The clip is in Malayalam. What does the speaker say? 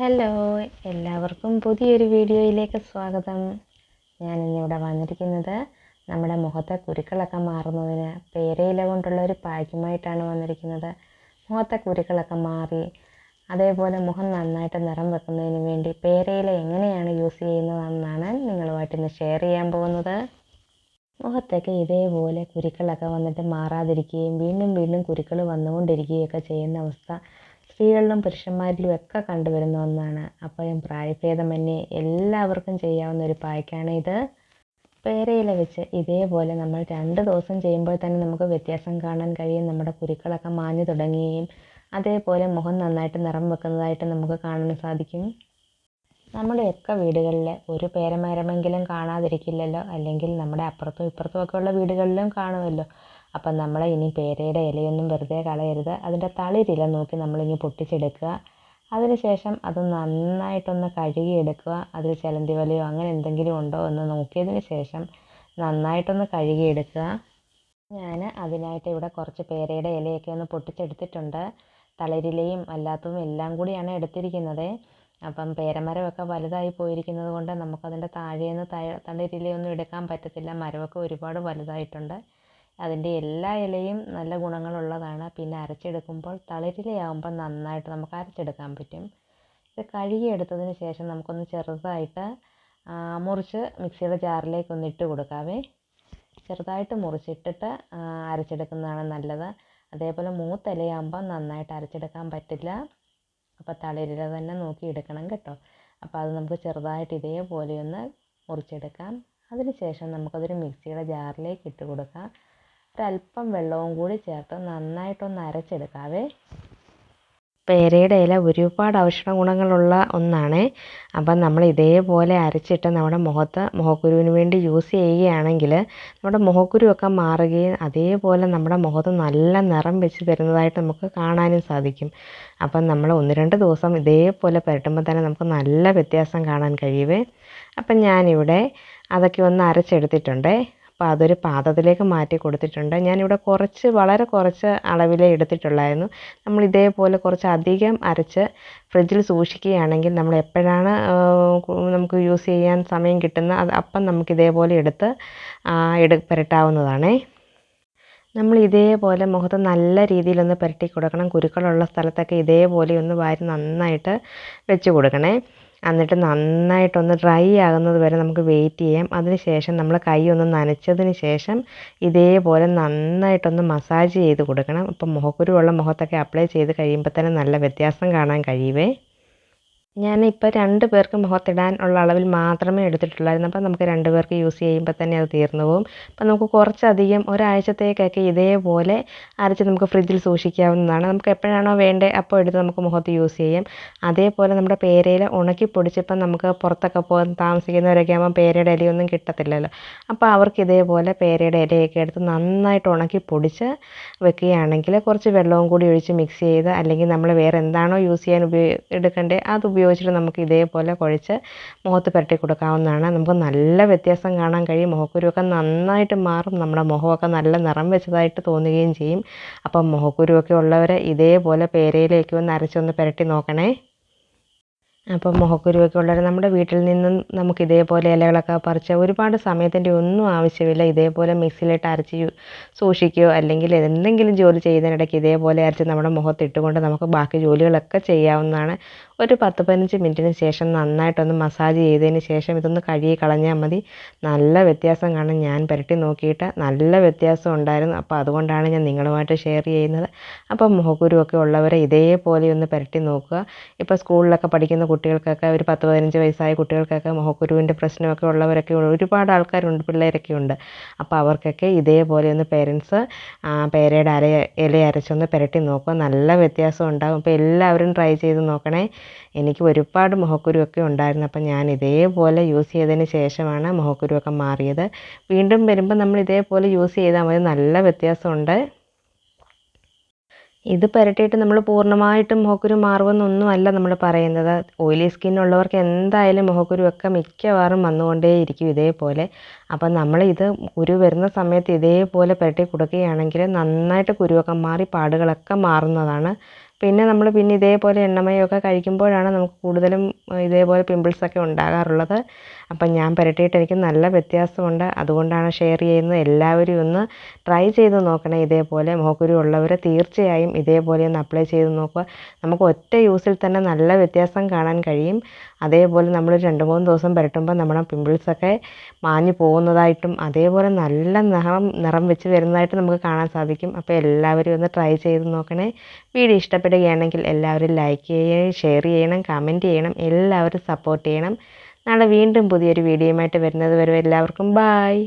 ഹലോ എല്ലാവർക്കും പുതിയൊരു വീഡിയോയിലേക്ക് സ്വാഗതം. ഞാൻ ഇന്നിവിടെ വന്നിരിക്കുന്നത് നമ്മുടെ മുഖത്തെ കുരുക്കളൊക്കെ മാറുന്നതിന് പേരയില കൊണ്ടുള്ള ഒരു പായ്ക്കുമായിട്ടാണ് വന്നിരിക്കുന്നത്. മുഖത്തെ കുരുക്കളൊക്കെ മാറി അതേപോലെ മുഖം നന്നായിട്ട് നിറം വെക്കുന്നതിന് വേണ്ടി പേരയില എങ്ങനെയാണ് യൂസ് ചെയ്യുന്നതെന്നാണ് നിങ്ങളുമായിട്ട് ഇന്ന് ഷെയർ ചെയ്യാൻ പോകുന്നത്. മുഖത്തൊക്കെ ഇതേപോലെ കുരുക്കളൊക്കെ വന്നിട്ട് മാറാതിരിക്കുകയും വീണ്ടും വീണ്ടും കുരുക്കൾ വന്നുകൊണ്ടിരിക്കുകയൊക്കെ ചെയ്യുന്ന അവസ്ഥ സ്ത്രീകളിലും പുരുഷന്മാരിലും ഒക്കെ കണ്ടുവരുന്ന ഒന്നാണ്. അപ്പം പ്രായഭേദമന്യേ എല്ലാവർക്കും ചെയ്യാവുന്ന ഒരു പായ്ക്കാണ് ഇത്. പേരയില വെച്ച് ഇതേപോലെ നമ്മൾ രണ്ട് ദിവസം ചെയ്യുമ്പോൾ തന്നെ നമുക്ക് വ്യത്യാസം കാണാൻ കഴിയും. നമ്മുടെ കുരുക്കളൊക്കെ മാഞ്ഞു തുടങ്ങുകയും അതേപോലെ മുഖം നന്നായിട്ട് നിറം വെക്കുന്നതായിട്ട് നമുക്ക് കാണാൻ സാധിക്കും. നമ്മുടെയൊക്കെ വീടുകളിൽ ഒരു പേരമരമെങ്കിലും കാണാതിരിക്കില്ലല്ലോ. അല്ലെങ്കിൽ നമ്മുടെ അപ്പുറത്തും ഇപ്പുറത്തും ഒക്കെ ഉള്ള വീടുകളിലും കാണുമല്ലോ. അപ്പം നമ്മൾ ഇനി പേരയുടെ ഇലയൊന്നും വെറുതെ കളയരുത്. അതിന്റെ തളിരില നോക്കി നമ്മളിങ്ങ് പൊട്ടിച്ചെടുക്കുക. അതിനുശേഷം അത് നന്നായിട്ടൊന്ന് കഴുകിയെടുക്കുക. അതിൽ ചിലന്തി വലയോ അങ്ങനെ എന്തെങ്കിലും ഉണ്ടോ എന്ന് നോക്കിയതിന് ശേഷം നന്നായിട്ടൊന്ന് കഴുകിയെടുക്കുക. ഞാൻ അതിനായിട്ട് ഇവിടെ കുറച്ച് പേരയുടെ ഇലയൊക്കെ ഒന്ന് പൊട്ടിച്ചെടുത്തിട്ടുണ്ട്. തളിരിലയും അല്ലാത്തതും എല്ലാം കൂടിയാണ് എടുത്തിരിക്കുന്നത്. അപ്പം പേരമരമൊക്കെ വലുതായി പോയിരിക്കുന്നത് കൊണ്ട് നമുക്കതിന്റെ താഴേന്ന് തളിരിലയൊന്നും എടുക്കാൻ പറ്റത്തില്ല. മരമൊക്കെ ഒരുപാട് വലുതായിട്ടുണ്ട്. അതിന്റെ എല്ലാ ഇലയും നല്ല ഗുണങ്ങളുള്ളതാണ്. പിന്നെ അരച്ചെടുക്കുമ്പോൾ തളിരിലയാകുമ്പോൾ നന്നായിട്ട് നമുക്ക് അരച്ചെടുക്കാൻ പറ്റും. ഇത് കഴുകിയെടുത്തതിന് ശേഷം നമുക്കൊന്ന് ചെറുതായിട്ട് മുറിച്ച് മിക്സിയുടെ ജാറിലേക്ക് ഒന്ന് ഇട്ട് കൊടുക്കാവേ. ചെറുതായിട്ട് മുറിച്ചിട്ടിട്ട് അരച്ചെടുക്കുന്നതാണ് നല്ലത്. അതേപോലെ മൂത്തലയാകുമ്പോൾ നന്നായിട്ട് അരച്ചെടുക്കാൻ പറ്റില്ല. അപ്പോൾ തളിരില തന്നെ നോക്കി എടുക്കണം കേട്ടോ. അപ്പോൾ അത് നമുക്ക് ചെറുതായിട്ട് ഇതേപോലെ ഒന്ന് മുറിച്ചെടുക്കാം. അതിന് ശേഷം നമുക്കതൊരു മിക്സിയുടെ ജാറിലേക്ക് ഇട്ട് കൊടുക്കാം. ഒരല്പം വെള്ളവും കൂടി ചേർത്ത് നന്നായിട്ടൊന്ന് അരച്ചെടുക്കാവേ. പേരയുടെ ഇല ഒരുപാട് ഔഷധ ഗുണങ്ങളുള്ള ഒന്നാണ്. അപ്പം നമ്മൾ ഇതേപോലെ അരച്ചിട്ട് നമ്മുടെ മുഖത്ത് മുഖക്കുരുവിന് വേണ്ടി യൂസ് ചെയ്യുകയാണെങ്കിൽ നമ്മുടെ മുഖക്കുരുവൊക്കെ മാറുകയും അതേപോലെ നമ്മുടെ മുഖത്ത് നല്ല നിറം വെച്ച് വരുന്നതായിട്ട് നമുക്ക് കാണാനും സാധിക്കും. അപ്പം നമ്മൾ ഒന്ന് രണ്ട് ദിവസം ഇതേപോലെ പുരട്ടുമ്പോൾ തന്നെ നമുക്ക് നല്ല വ്യത്യാസം കാണാൻ കഴിയുവേ. അപ്പം ഞാനിവിടെ അതൊക്കെ ഒന്ന് അരച്ചെടുത്തിട്ടുണ്ട്. അപ്പോൾ അതൊരു പാത്രത്തിലേക്ക് മാറ്റി കൊടുത്തിട്ടുണ്ട്. ഞാനിവിടെ കുറച്ച് വളരെ കുറച്ച് അളവിലേ എടുത്തിട്ടുള്ളായിരുന്നു. നമ്മൾ ഇതേപോലെ കുറച്ച് അധികം അരച്ച് ഫ്രിഡ്ജിൽ സൂക്ഷിക്കുകയാണെങ്കിൽ നമ്മൾ എപ്പോഴാണ് നമുക്ക് യൂസ് ചെയ്യാൻ സമയം കിട്ടുന്ന അത് അപ്പം നമുക്ക് ഇതേപോലെ എടുത്ത് എടു പുരട്ടാവുന്നതാണേ. നമ്മൾ ഇതേപോലെ മുഖത്ത് നല്ല രീതിയിലൊന്ന് പുരട്ടി കൊടുക്കണം. കുരുക്കളുള്ള സ്ഥലത്തൊക്കെ ഇതേപോലെ ഒന്ന് വാരി നന്നായിട്ട് വെച്ച് കൊടുക്കണേ. എന്നിട്ട് നന്നായിട്ടൊന്ന് ഡ്രൈ ആകുന്നത് വരെ നമുക്ക് വെയിറ്റ് ചെയ്യാം. അതിന് ശേഷം നമ്മൾ കൈ ഒന്ന് നനച്ചതിന് ശേഷം ഇതേപോലെ നന്നായിട്ടൊന്ന് മസാജ് ചെയ്ത് കൊടുക്കണം. അപ്പം മുഖക്കുരുവുള്ള മുഖത്തൊക്കെ അപ്ലൈ ചെയ്ത് കഴിയുമ്പോൾ തന്നെ നല്ല വ്യത്യാസം കാണാൻ കഴിയുവേ. ഞാനിപ്പോൾ രണ്ട് പേർക്ക് മുഖത്തിടാൻ ഉള്ള അളവിൽ മാത്രമേ എടുത്തിട്ടുള്ളായിരുന്നു. അപ്പോൾ നമുക്ക് രണ്ട് പേർക്ക് യൂസ് ചെയ്യുമ്പോൾ തന്നെ അത് തീർന്നു പോകും. അപ്പോൾ നമുക്ക് കുറച്ചധികം ഒരാഴ്ചത്തേക്കൊക്കെ ഇതേപോലെ അരച്ച് നമുക്ക് ഫ്രിഡ്ജിൽ സൂക്ഷിക്കാവുന്നതാണ്. നമുക്ക് എപ്പോഴാണോ വേണ്ടത് അപ്പോൾ എടുത്ത് നമുക്ക് മുഖത്ത് യൂസ് ചെയ്യാം. അതേപോലെ നമ്മുടെ പേരയിൽ ഉണക്കി പൊടിച്ചപ്പോൾ നമുക്ക് പുറത്തൊക്കെ പോകാൻ താമസിക്കുന്നവരൊക്കെ ആകുമ്പോൾ പേരയുടെ ഇലയൊന്നും കിട്ടത്തില്ലല്ലോ. അപ്പോൾ അവർക്ക് ഇതേപോലെ പേരയുടെ ഇലയൊക്കെ എടുത്ത് നന്നായിട്ട് ഉണക്കി പൊടിച്ച് വെക്കുകയാണെങ്കിൽ കുറച്ച് വെള്ളവും കൂടി ഒഴിച്ച് മിക്സ് ചെയ്ത് അല്ലെങ്കിൽ നമ്മൾ വേറെ എന്താണോ യൂസ് ചെയ്യാൻ ഉപയോഗ എടുക്കേണ്ടത് അത് ഉപയോഗിച്ചിട്ട് നമുക്ക് ഇതേപോലെ കുഴച്ച് മുഖത്ത് പുരട്ടി കൊടുക്കാവുന്നതാണ്. നമുക്ക് നല്ല വ്യത്യാസം കാണാൻ കഴിയും. മുഖക്കുരുവൊക്കെ നന്നായിട്ട് മാറും. നമ്മുടെ മുഖമൊക്കെ നല്ല നിറം വെച്ചതായിട്ട് തോന്നുകയും ചെയ്യും. അപ്പം മുഖക്കുരുവൊക്കെ ഉള്ളവർ ഇതേപോലെ പേരയിലേക്ക് ഒന്ന് അരച്ചൊന്ന് പുരട്ടി നോക്കണേ. അപ്പം മുഖക്കുരുവൊക്കെ ഉള്ളവർ നമ്മുടെ വീട്ടിൽ നിന്നും നമുക്ക് ഇതേപോലെ ഇലകളൊക്കെ പറിച്ച് ഒരുപാട് സമയത്തിന്റെ ഒന്നും ആവശ്യമില്ല. ഇതേപോലെ മിക്സിയിലിട്ട് അരച്ച് സൂക്ഷിക്കുകയോ അല്ലെങ്കിൽ എന്തെങ്കിലും ജോലി ചെയ്യുന്നതിനിടയ്ക്ക് ഇതേപോലെ അരച്ച് നമ്മുടെ മുഖത്തിട്ടുകൊണ്ട് നമുക്ക് ബാക്കി ജോലികളൊക്കെ ചെയ്യാവുന്നതാണ്. ഒരു പത്ത് പതിനഞ്ച് മിനിറ്റിന് ശേഷം നന്നായിട്ടൊന്ന് മസാജ് ചെയ്തതിന് ശേഷം ഇതൊന്ന് കഴുകി കളഞ്ഞാൽ മതി. നല്ല വ്യത്യാസം കാണും. ഞാൻ പുരട്ടി നോക്കിയിട്ട് നല്ല വ്യത്യാസം ഉണ്ടായിരുന്നു. അപ്പോൾ അതുകൊണ്ടാണ് ഞാൻ നിങ്ങളുമായിട്ട് ഷെയർ ചെയ്യുന്നത്. അപ്പോൾ മുഖക്കുരുവൊക്കെ ഉള്ളവരെ ഇതേപോലെ ഒന്ന് പുരട്ടി നോക്കുക. ഇപ്പോൾ സ്കൂളിലൊക്കെ പഠിക്കുന്ന കുട്ടികൾക്കൊക്കെ ഒരു പത്ത് പതിനഞ്ച് വയസ്സായ കുട്ടികൾക്കൊക്കെ മുഖക്കുരുവിന്റെ പ്രശ്നമൊക്കെ ഉള്ളവരൊക്കെ ഒരുപാട് ആൾക്കാരുണ്ട് പിള്ളേരൊക്കെ ഉണ്ട്. അപ്പോൾ അവർക്കൊക്കെ ഇതേപോലെ ഒന്ന് പേരൻസ് പേരയുടെ അര ഇല അരച്ചൊന്ന് പുരട്ടി നോക്കുക. നല്ല വ്യത്യാസം ഉണ്ടാകും. അപ്പോൾ എല്ലാവരും ട്രൈ ചെയ്ത് നോക്കണേ. എനിക്ക് ഒരുപാട് മുഖക്കുരുവൊക്കെ ഉണ്ടായിരുന്നു. അപ്പം ഞാൻ ഇതേപോലെ യൂസ് ചെയ്തതിന് ശേഷമാണ് മുഖക്കുരുവൊക്കെ മാറിയത്. വീണ്ടും വരുമ്പോൾ നമ്മൾ ഇതേപോലെ യൂസ് ചെയ്താൽ മതി. നല്ല വ്യത്യാസമുണ്ട്. ഇത് പുരട്ടിയിട്ട് നമ്മൾ പൂർണമായിട്ടും മുഖക്കുരു മാറുമെന്നൊന്നുമല്ല നമ്മൾ പറയുന്നത്. ഓയിലി സ്കിൻ ഉള്ളവർക്ക് എന്തായാലും മുഖക്കുരുവൊക്കെ മിക്കവാറും വന്നുകൊണ്ടേയിരിക്കും ഇതേപോലെ. അപ്പം നമ്മൾ ഇത് കുരു വരുന്ന സമയത്ത് ഇതേപോലെ പുരട്ടി കൊടുക്കുകയാണെങ്കിൽ നന്നായിട്ട് കുരുവൊക്കെ മാറി പാടുകളൊക്കെ മാറുന്നതാണ്. പിന്നെ നമ്മൾ പിന്നെ ഇതേപോലെ എണ്ണമയമൊക്കെ കഴിക്കുമ്പോഴാണ് നമുക്ക് കൂടുതലും ഇതേപോലെ പിമ്പിൾസൊക്കെ ഉണ്ടാകാറുള്ളത്. അപ്പം ഞാൻ പുരട്ടിയിട്ട് എനിക്ക് നല്ല വ്യത്യാസമുണ്ട്. അതുകൊണ്ടാണ് ഷെയർ ചെയ്യുന്നത്. എല്ലാവരും ഒന്ന് ട്രൈ ചെയ്ത് നോക്കണേ ഇതേപോലെ. മുഖക്കുരു ഉള്ളവർ തീർച്ചയായും ഇതേപോലെ ഒന്ന് അപ്ലൈ ചെയ്ത് നോക്കുക. നമുക്ക് ഒറ്റ യൂസിൽ തന്നെ നല്ല വ്യത്യാസം കാണാൻ കഴിയും. അതേപോലെ നമ്മൾ രണ്ട് മൂന്ന് ദിവസം പുരട്ടുമ്പോൾ നമ്മുടെ പിമ്പിൾസൊക്കെ മാഞ്ഞു പോകുന്നതായിട്ടും അതേപോലെ നല്ല നിറം നിറം വെച്ച് വരുന്നതായിട്ട് നമുക്ക് കാണാൻ സാധിക്കും. അപ്പോൾ എല്ലാവരും ഒന്ന് ട്രൈ ചെയ്ത് നോക്കണേ. വീഡിയോ ഇഷ്ടപ്പെടുകയാണെങ്കിൽ എല്ലാവരും ലൈക്ക് ചെയ്യുകയും ഷെയർ ചെയ്യണം കമന്റ് ചെയ്യണം. എല്ലാവരും സപ്പോർട്ട് ചെയ്യണം. നാളെ വീണ്ടും പുതിയൊരു വീഡിയോയുമായിട്ട് വരുന്നത് വരെ എല്ലാവർക്കും ബായ്